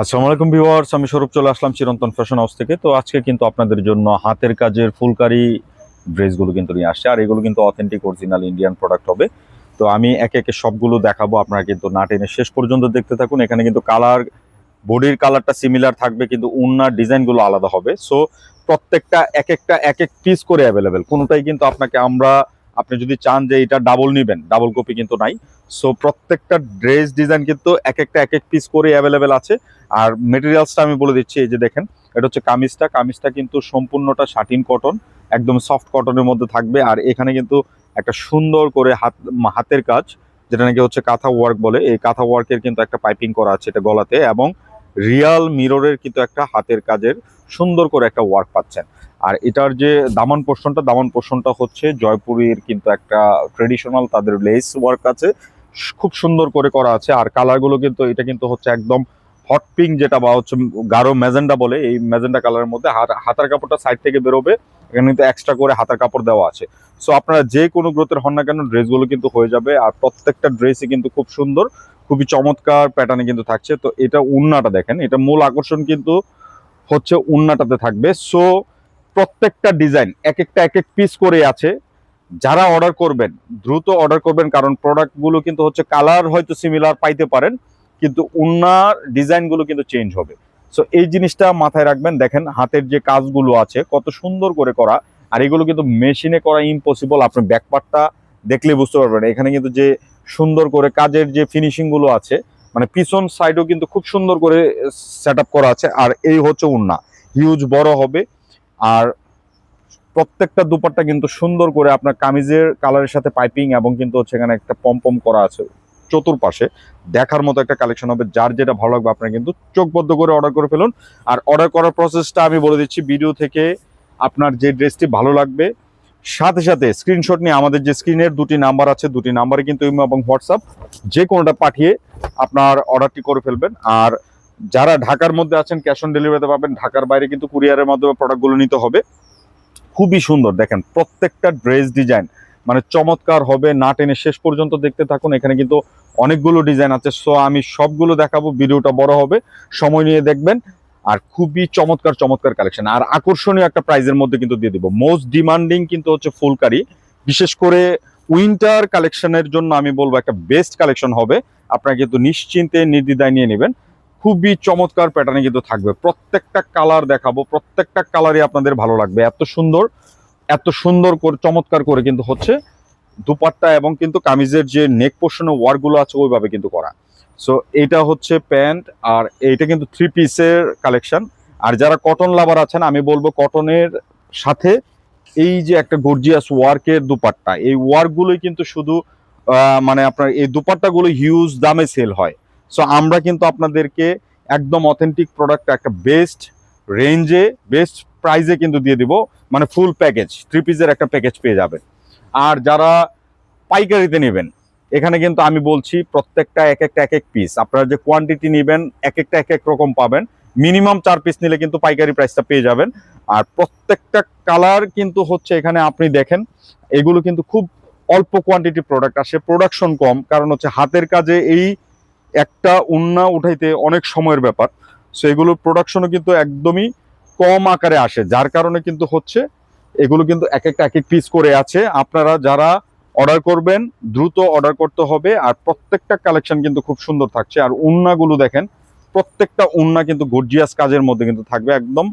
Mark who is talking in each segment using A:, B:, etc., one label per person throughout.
A: আসসালামু আলাইকুম ভিউয়ার্স, আমি স্বরূপ চলে আসলাম চিরন্তন ফ্যাশন হাউস থেকে। তো আজকে কিন্তু আপনাদের জন্য হাতের কাজের ফুলকারি ড্রেসগুলো কিন্তু নিয়ে আসছে। আর এগুলো কিন্তু অথেন্টিক অরিজিনাল ইন্ডিয়ান প্রোডাক্ট হবে। তো আমি একে একে সবগুলো দেখাবো। আপনারা কিন্তু না টেনে শেষ পর্যন্ত দেখতে থাকুন। এখানে কিন্তু কালার বডির কালারটা সিমিলার থাকবে, কিন্তু উন্নার ডিজাইনগুলো আলাদা হবে। সো প্রত্যেকটা এক একটা এক এক পিস করে অ্যাভেলেবেল কোনোটাই কিন্তু আপনাকে আমরা আপনি যদি চান যে এটা ডাবল নেবেন ডাবল কপি কিন্তু নাই। সো প্রত্যেকটা ড্রেস ডিজাইন কিন্তু এক একটা, এক এক পিস করে অ্যাভেলেবেল আছে। আর মেটেরিয়ালসটা আমি বলে দিচ্ছি, এই যে দেখেন, এটা হচ্ছে কামিজটা। কামিজটা কিন্তু সম্পূর্ণটা শাটিন কটন একদম সফট কটনের মধ্যে থাকবে। আর এখানে কিন্তু একটা সুন্দর করে হাত হাতের কাজ, যেটা নাকি হচ্ছে কাঁথা ওয়ার্ক বলে। এই কাঁথা ওয়ার্কের কিন্তু একটা পাইপিং করা আছে এটা গলাতে। এবং রিয়াল মিররের কিন্তু একটা হাতের কাজের সুন্দর করে একটা ওয়ার্ক পাচ্ছেন। আর এটার যে দামান পোর্শনটা দামান পোর্শনটা হচ্ছে জয়পুরের কিন্তু একটা ট্রেডিশনাল তাদের লেস ওয়ার্ক আছে। খুব সুন্দর করে করা আছে। আর কালারগুলো কিন্তু, এটা কিন্তু হচ্ছে একদম হট পিঙ্ক যেটা বা হচ্ছে গাঢ় ম্যাজেন্ডা বলে, এই ম্যাজেন্ডা কালারের মধ্যে হাত- হাতার কাপড়টা সাইড থেকে বেরোবে, এখানে কিন্তু এক্সট্রা করে হাতার কাপড় দেওয়া আছে। সো আপনারা যে কোনো গ্রোথের হন না কেন ড্রেসগুলো কিন্তু হয়ে যাবে। আর প্রত্যেকটা ড্রেসই কিন্তু খুব সুন্দর। খুবই চমৎকার প্যাটার্নে কিন্তু থাকছে। তো এটা উন্নাটা দেখেন, এটা মূল আকর্ষণ কিন্তু হচ্ছে উন্নাটাতে থাকবে। সো প্রত্যেকটা ডিজাইন এক একটা এক এক পিস করে আছে। যারা অর্ডার করবেন, দ্রুত অর্ডার করবেন, কারণ প্রোডাক্টগুলো কিন্তু হচ্ছে কালার হয়তো সিমিলার পাইতে পারেন, কিন্তু উন্নার ডিজাইনগুলো কিন্তু চেঞ্জ হবে। সো এই জিনিসটা মাথায় রাখবেন। দেখেন, হাতের যে কাজগুলো আছে, কত সুন্দর করে করা। আর এগুলো কিন্তু মেশিনে করা ইম্পসিবল আপনি ব্যাকপার্টটা দেখলে বুঝতে পারবেন। এখানে কিন্তু যে সুন্দর করে কাজের যে ফিনিশিংগুলো আছে মানে পিছন সাইডও কিন্তু খুব সুন্দর করে সেট করা আছে। আর এই হচ্ছে উন্না। হিউজ বড় হবে। আর প্রত্যেকটা দুপাট্টা কিন্তু সুন্দর করে আপনার কামিজের কালারের সাথে পাইপিং এবং কিন্তু হচ্ছে এখানে একটা পম্পম করা আছে চতুর্পাশে। দেখার মতো একটা কালেকশন হবে, যার যেটা ভালো লাগবে আপনারা কিন্তু চোখবদ্ধ করে অর্ডার করে ফেলুন। আর অর্ডার করার প্রসেসটা আমি বলে দিচ্ছি ভিডিও থেকে আপনার যে ড্রেসটি ভালো লাগবে সাথে সাথে স্ক্রিনশট নিয়ে আমাদের যে স্ক্রিনের দুটি নাম্বার আছে, দুটি নাম্বারে কিন্তু ইমো এবং হোয়াটসঅ্যাপ, যে কোনোটা পাঠিয়ে আপনার অর্ডারটি করে ফেলবেন। আর যারা ঢাকার মধ্যে আছেন ক্যাশ অন ডেলিভারিতে পাবেন, ঢাকার বাইরে কিন্তু কুরিয়ারের মাধ্যমে প্রোডাক্টগুলো নিতে হবে। খুবই সুন্দর, দেখেন প্রত্যেকটা ড্রেস ডিজাইন মানে চমৎকার হবে, না টেনে শেষ পর্যন্ত দেখতে থাকুন। এখানে কিন্তু অনেকগুলো ডিজাইন আছে। সো আমি সবগুলো দেখাবো, ভিডিওটা বড় হবে। সময় নিয়ে দেখবেন। আর খুবই চমৎকার চমৎকার কালেকশন আর আকর্ষণীয় একটা প্রাইজের মধ্যে কিন্তু দিয়ে দিব। মোস্ট ডিমান্ডিং কিন্তু হচ্ছে ফুলকারি। বিশেষ করে উইন্টার কালেকশনের জন্য আমি বলব একটা বেস্ট কালেকশন হবে। আপনারা কিন্তু নিশ্চিন্তে নির্দ্বিধায় নিয়ে নেবেন। খুবই চমৎকার প্যাটার্নে কিন্তু থাকবে। প্রত্যেকটা কালার দেখাবো, প্রত্যেকটা কালারই আপনাদের ভালো লাগবে। এত সুন্দর এত সুন্দর করে, চমৎকার করে কিন্তু হচ্ছে দুপাট্টা এবং কিন্তু কামিজের যে নেক পোর্শনের ওয়ার্কগুলো আছে, ওইভাবে কিন্তু করা। সো এটা হচ্ছে প্যান্ট আর এইটা কিন্তু থ্রি পিসের কালেকশন আর যারা কটন লাভার আছেন, আমি বলব কটনের সাথে এই যে একটা গর্জিয়াস ওয়ার্কের দুপাট্টা, এই ওয়ার্কগুলোই কিন্তু শুধু মানে আপনার এই দুপাট্টাগুলো হিউজ দামে সেল হয়। সো আমরা কিন্তু আপনাদেরকে একদম অথেন্টিক প্রোডাক্ট একটা বেস্ট রেঞ্জে বেস্ট প্রাইজে কিন্তু দিয়ে দিব। মানে ফুল প্যাকেজ থ্রি পিসের একটা প্যাকেজ পেয়ে যাবেন। আর যারা পাইকারিতে নেবেন এখানে কিন্তু আমি বলছি প্রত্যেকটা এক একটা এক এক পিস আপনারা যে কোয়ান্টিটি নেবেন, এক একটা এক এক রকম পাবেন। মিনিমাম চার পিস নিলে কিন্তু পাইকারি প্রাইসটা পেয়ে যাবেন। আর প্রত্যেকটা কালার কিন্তু হচ্ছে এখানে আপনি দেখেন, এগুলো কিন্তু খুব অল্প কোয়ান্টিটি প্রোডাক্ট আসে। প্রোডাকশন কম, কারণ হচ্ছে হাতের কাজে এই একটা উন্না উঠাইতে অনেক সময়ের ব্যাপার। সো এগুলো প্রোডাকশনও কিন্তু একদমই কম আকারে আসে। যার কারণে কিন্তু হচ্ছে, এগুলো কিন্তু এক একটা এক এক পিস করে আছে। আপনারা যারা অর্ডার করবেন, দ্রুত অর্ডার করতে হবে আর প্রত্যেকটা কালেকশন কিন্তু খুব সুন্দর থাকছে। আর উন্নাগুলো দেখেন, প্রত্যেকটা উন্না কিন্তু গর্জিয়াস কাজের মধ্যে কিন্তু থাকবে। একদম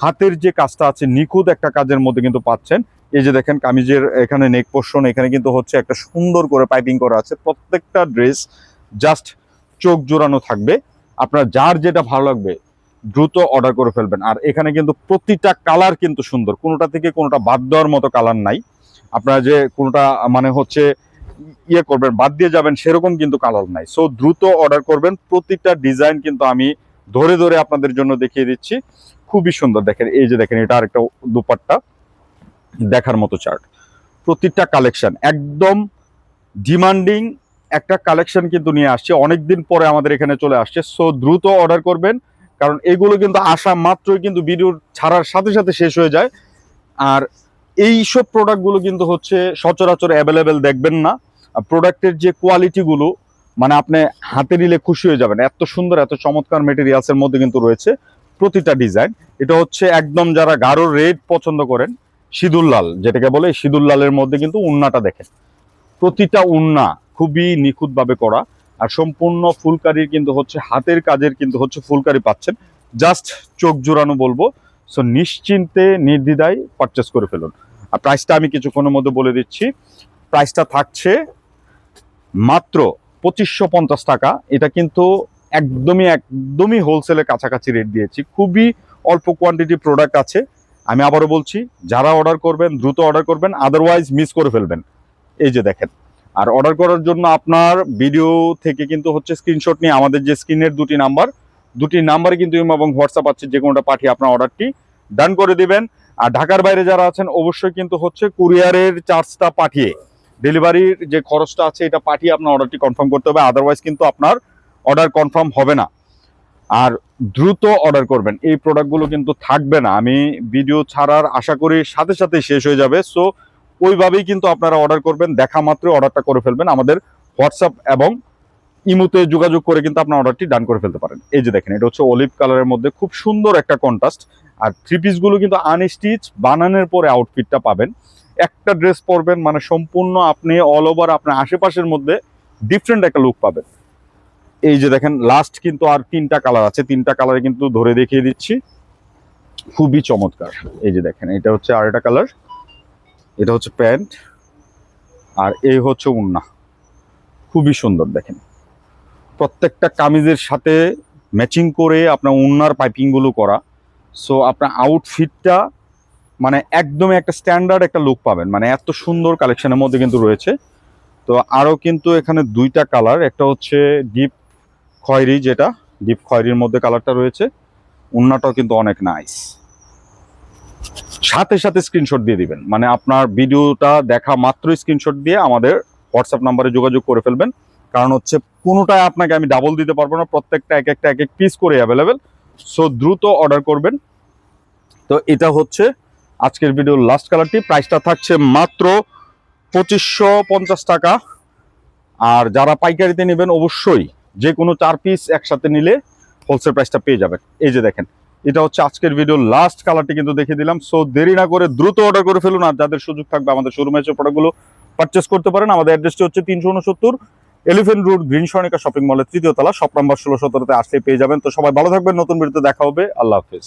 A: হাতের যে কাজটা আছে, নিখুঁত একটা কাজের মধ্যে কিন্তু পাচ্ছেন। এই যে দেখেন, কামিজের এখানে নেক পোর্শন, এখানে কিন্তু হচ্ছে একটা সুন্দর করে পাইপিং করা আছে। প্রত্যেকটা ড্রেস জাস্ট চোখ জোড়ানো থাকবে। আপনার যার যেটা ভালো লাগবে, দ্রুত অর্ডার করে ফেলবেন। আর এখানে কিন্তু প্রতিটা কালার কিন্তু সুন্দর। কোনোটা থেকে কোনোটা বাদ দেওয়ার মতো কালার নাই। আপনারা যে কোনোটা মানে হচ্ছে ইয়ে করবেন, বাদ দিয়ে যাবেন, সেরকম কিন্তু কালার নাই। সো দ্রুত অর্ডার করবেন। প্রতিটা ডিজাইন কিন্তু আমি ধরে ধরে আপনাদের জন্য দেখিয়ে দিচ্ছি। খুবই সুন্দর দেখেন, এই যে দেখেন, এটা আরেকটা দুপাট্টা দেখার মতো চার্ট প্রতিটা কালেকশন একদম ডিমান্ডিং একটা কালেকশন কিন্তু নিয়ে আসছে। অনেকদিন পরে আমাদের এখানে চলে আসছে। সো দ্রুত অর্ডার করবেন, কারণ এগুলো কিন্তু আসা মাত্রই কিন্তু ভিডিও ছাড়ার সাথে সাথে শেষ হয়ে যায়। আর এই সব প্রোডাক্টগুলো কিন্তু হচ্ছে সচরাচর অ্যাভেলেবেল দেখবেন না। প্রোডাক্টের যে কোয়ালিটিগুলো মানে আপনি হাতে নিলে খুশি হয়ে যাবেন। এত সুন্দর, এত চমৎকার মেটেরিয়ালস এর মধ্যে কিন্তু রয়েছে প্রতিটা ডিজাইন এটা হচ্ছে একদম যারা গাঢ় রেড পছন্দ করেন, সিঁদুর লাল, যেটাকে বলে সিঁদুর লালের মধ্যে কিন্তু উন্নাটা দেখেন। প্রতিটা উন্না খুবই নিখুঁতভাবে করা। আর সম্পূর্ণ ফুলকারির কিন্তু হচ্ছে, হাতের কাজের কিন্তু হচ্ছে ফুলকারি পাচ্ছেন। জাস্ট চোখ জোড়ানো বলব। সো নিশ্চিন্তে, নির্দ্বিধায় পারচেস করে ফেলুন। আর প্রাইসটা আমি কিছুক্ষণের মধ্যে বলে দিচ্ছি। প্রাইসটা থাকছে মাত্র পঁচিশশো পঞ্চাশ টাকা। এটা কিন্তু একদমই একদমই হোলসেলের কাছাকাছি রেট দিয়েছি। খুবই অল্প কোয়ান্টিটি প্রোডাক্ট আছে। আমি আবারও বলছি, যারা অর্ডার করবেন, দ্রুত অর্ডার করবেন আদারওয়াইজ মিস করে ফেলবেন। এই যে দেখেন। আর অর্ডার করার জন্য আপনার ভিডিও থেকে কিন্তু হচ্ছে স্ক্রিনশট নিয়ে আমাদের যে স্ক্রিনের দুটি নাম্বার দুটি নাম্বারে কিন্তু এবং হোয়াটসঅ্যাপ আছে যে কোনোটা পাঠিয়ে আপনার অর্ডারটি ডান করে দিবেন। আর ঢাকার বাইরে যারা আছেন, অবশ্যই কিন্তু হচ্ছে কুরিয়ারের চার্জটা পাঠিয়ে, ডেলিভারির যে খরচটা আছে, এটা পাঠিয়ে আপনার অর্ডারটি কনফার্ম করতে হবে। আদারওয়াইজ কিন্তু আপনার অর্ডার কনফার্ম হবে না। আর দ্রুত অর্ডার করবেন। এই প্রোডাক্টগুলো কিন্তু থাকবে না। আমি ভিডিও ছাড়ার আশা করি সাথে সাথে শেষ হয়ে যাবে। সো ওইভাবেই কিন্তু আপনারা অর্ডার করবেন। দেখা মাত্র অর্ডারটা করে ফেলবেন। আমাদের হোয়াটসঅ্যাপ এবং ইমোতে যোগাযোগ করে কিন্তু আপনার অর্ডারটি ডান করে ফেলতে পারেন। এই যে দেখেন, এটা হচ্ছে অলিভ কালারের মধ্যে খুব সুন্দর একটা কন্ট্রাস্ট আর থ্রি পিসগুলো কিন্তু আনস্টিচ বানানোর পরে আউটফিটটা পাবেন। একটা ড্রেস পরবেন মানে সম্পূর্ণ আপনি অল ওভার আপনার আশেপাশের মধ্যে ডিফারেন্ট একটা লুক পাবেন। এই যে দেখেন লাস্ট কিন্তু আর তিনটা কালার আছে। তিনটা কালারে কিন্তু ধরে দেখিয়ে দিচ্ছি। খুবই চমৎকার। এই যে দেখেন, এটা হচ্ছে আর একটা কালার এটা হচ্ছে প্যান্ট। আর এই হচ্ছে উন্না। খুবই সুন্দর দেখেন। প্রত্যেকটা কামিজের সাথে ম্যাচিং করে আপনার উন্নার পাইপিংগুলো করা। সো আপনার আউটফিটটা মানে একদমই একটা স্ট্যান্ডার্ড একটা লুক পাবেন। মানে এত সুন্দর কালেকশনের মধ্যে কিন্তু রয়েছে। তো আরও কিন্তু এখানে দুইটা কালার একটা হচ্ছে ডিপ খয়েরি যেটা ডিপ খয়েরির মধ্যে কালারটা রয়েছে। উন্নাটাও কিন্তু অনেক নাইস সাথে সাথে স্ক্রিনশট দিয়ে দিবেন। মানে আপনার ভিডিওটা দেখা মাত্রই স্ক্রিনশট দিয়ে আমাদের হোয়াটসঅ্যাপ নাম্বারে যোগাযোগ করে ফেলবেন। কারণ হচ্ছে কোনোটায় আপনাকে আমি ডাবল দিতে পারব না। প্রত্যেকটা এক একটা এক এক পিস করে অ্যাভেলেবেল সো দ্রুত অর্ডার করবেন। তো এটা হচ্ছে আজকের ভিডিওর লাস্ট কালারটি প্রাইসটা থাকছে মাত্র পঁচিশশো পঞ্চাশ টাকা। আর যারা পাইকারিতে নেবেন অবশ্যই যে কোনো চার পিস একসাথে নিলে হোলসেল প্রাইসটা পেয়ে যাবেন। এই যে দেখেন, এটা হচ্ছে আজকের ভিডিওর লাস্ট কালারটি কিন্তু দেখে দিলাম। সো দেরি না করে দ্রুত অর্ডার করে ফেলুন। আর যাদের সুযোগ থাকবে আমাদের শোরুমে এসে প্রোডাক্টগুলো পারচেস করতে পারেন। আমাদের অ্যাড্রেসটি হচ্ছে তিনশো উনসত্তর elephant road green Swarnika shopping মলের তৃতীয় তলা। শপ ষোলো সতেরোতে আসলে পেয়ে যাবেন। তো সবাই ভালো থাকবেন। নতুন ভিডিওতে দেখা হবে। আল্লাহ হাফিজ।